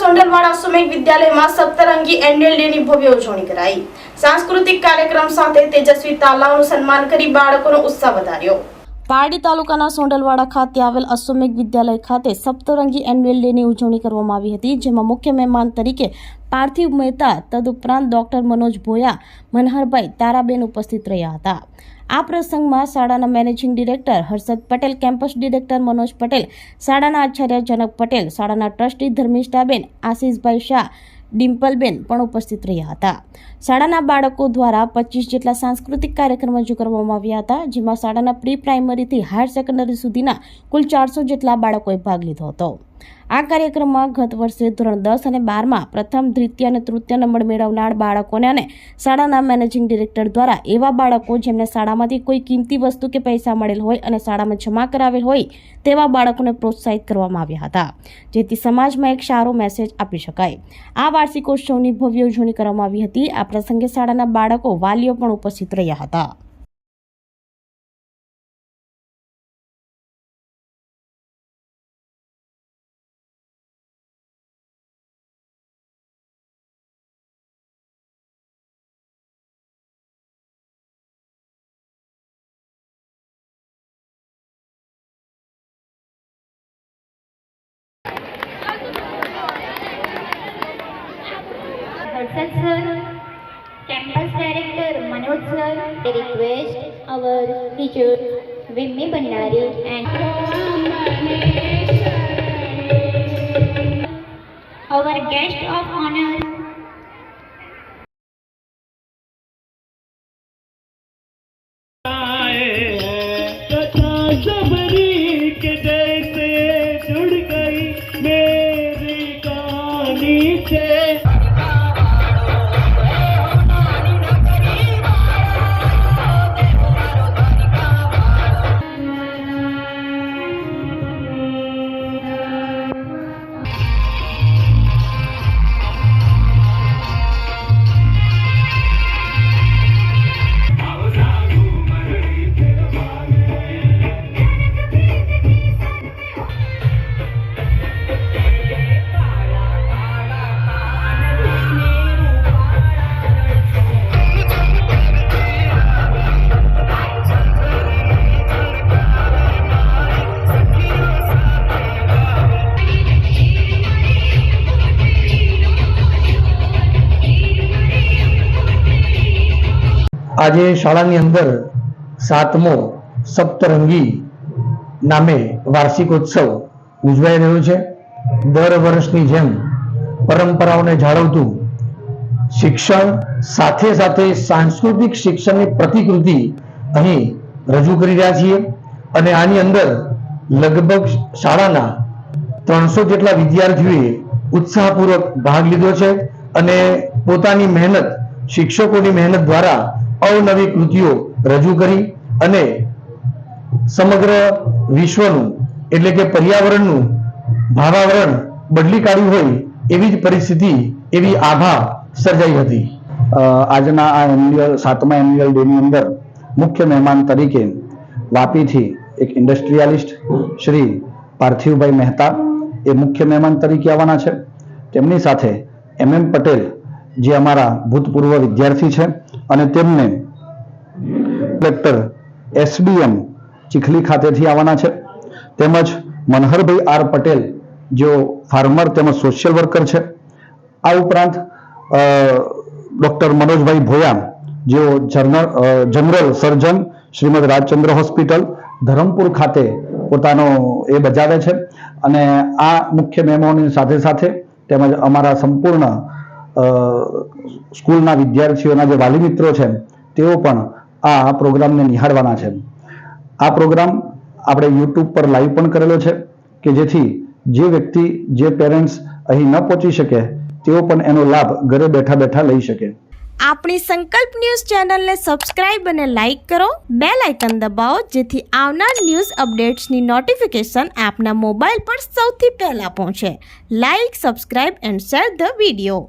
સોંડલવાડા sumac વિદ્યાલયમાં સપ્તરંગી annual ડેની ભવ્ય ઉજવણી કરાઈ. સાંસ્કૃતિક કાર્યક્રમ સાથે તેજસ્વી તાલાઓનું સન્માન કરી બાળકોનો ઉત્સાહ વધાર્યો. પારડી તાલુકાના સોંડલવાડા ખાતે આવેલ અશ્વમેઘ વિદ્યાલય ખાતે સપ્તરંગી એન્યુઅલ ડેની ઉજવણી કરવામાં આવી હતી, જેમાં મુખ્ય મહેમાન તરીકે પાર્થિવ મહેતા, તદુપરાંત ડોક્ટર મનોજ ભોયા, મનહરભાઈ તારાબેન ઉપસ્થિત રહ્યા હતા. આ પ્રસંગમાં શાળાના managing director Harshad Patel, campus director Manoj Patel, શાળાના આચાર્ય જનક પટેલ, શાળાના ટ્રસ્ટી ધર્મિષ્ઠાબેન, આશીષભાઈ શાહ, ડિમ્પલબેન પણ ઉપસ્થિત રહ્યા હતા. શાળાના બાળકો દ્વારા પચીસ જેટલા સાંસ્કૃતિક કાર્યક્રમો રજૂ કરવામાં આવ્યા હતા, જેમાં શાળાના પ્રી પ્રાઇમરીથી હાયર સેકન્ડરી સુધીના કુલ ચારસો જેટલા બાળકોએ ભાગ લીધો હતો. આ કાર્યક્રમમાં ગત વર્ષે ધોરણ દસ અને બારમાં પ્રથમ, દ્વિતીય અને તૃતીય નંબર મેળવનાર બાળકોને અને શાળાના મેનેજિંગ ડિરેક્ટર દ્વારા એવા બાળકો જેમને શાળામાંથી કોઈ કિંમતી વસ્તુ કે પૈસા મળેલ હોય અને શાળામાં જમા કરાવેલ હોય તેવા બાળકોને પ્રોત્સાહિત કરવામાં આવ્યા હતા. જેથી સમાજમાં એક સારો મેસેજ આપી શકાય. આ વાર્ષિકોત્સવની ભવ્ય ઉજવણી કરવામાં આવી હતી. આ પ્રસંગે શાળાના બાળકો વાલીઓ પણ ઉપસ્થિત રહ્યા હતા. Harshad sir, campus director Manoj sir, they request our teacher Vimmi Bandari and our guest of honor सबरी આજે શાળાની અંદર સાતમો સપ્તરંગી નામે વાર્ષિકોત્સવ ઉજવાઈ રહ્યો છે. દર વર્ષની જેમ પરંપરાઓને જાળવતું શિક્ષણ સાથે સાથે સાંસ્કૃતિક શિક્ષણની પ્રતિકૃતિ અહીં રજૂ કરી રહ્યા છીએ અને આની અંદર લગભગ શાળાના ત્રણસો જેટલા વિદ્યાર્થીઓએ ઉત્સાહપૂર્વક ભાગ લીધો છે અને પોતાની મહેનત શિક્ષકોની મહેનત દ્વારા અવનવી કૃતિઓ રજૂ કરી અને સમગ્ર વિશ્વનું, એટલે કે પર્યાવરણનું ભાવાવરણ બદલી કાઢ્યું હોય એવી જ પરિસ્થિતિ, એવી આભા સર્જાઈ હતી. આજના આ એન્યુઅલ, સાતમા એન્યુઅલ ડેની અંદર મુખ્ય મહેમાન તરીકે વાપીથી એક ઇન્ડસ્ટ્રીયાલિસ્ટ શ્રી પાર્થિવભાઈ મહેતા એ મુખ્ય મહેમાન તરીકે આવવાના છે. તેમની સાથે એમ એમ પટેલ, જે અમારા ભૂતપૂર્વ વિદ્યાર્થી છે અને તેમને કલેક્ટર એસડીએમ ચીખલી ખાતેથી આવવાના છે. તેમજ મનહરભાઈ આર પટેલ, જેઓ ફાર્મર તેમજ સોશિયલ વર્કર છે. આ ઉપરાંત ડોક્ટર મનોજભાઈ ભોયા, જેઓ general surgeon Shrimad Rajchandra hospital, Dharampur ખાતે પોતાનો એ બજાવે છે. અને આ મુખ્ય મહેમાનોની સાથે સાથે તેમજ અમારા સંપૂર્ણ સ્કૂલના વિદ્યાર્થીઓના જે વાલી મિત્રો છે, તેઓ પણ આ પ્રોગ્રામને નિહાળવાના છે. આ પ્રોગ્રામ આપણે યુટ્યુબ પર લાઈવ પણ કરેલો છે કે જેથી જે વ્યક્તિ, જે પેરેન્ટ્સ અહીં ન પહોંચી શકે, તેઓ પણ એનો લાભ ઘરે બેઠા બેઠા લઈ શકે. આપણી સંકલ્પ ન્યૂઝ ચેનલને સબસ્ક્રાઇબ અને લાઇક કરો બે લાઇકન દબાવો, જેથી આવનાર ન્યૂઝ અપડેટ્સની નોટિફિકેશન આપના મોબાઈલ પર સૌથી પહેલા પહોંચે. Like subscribe and share the video.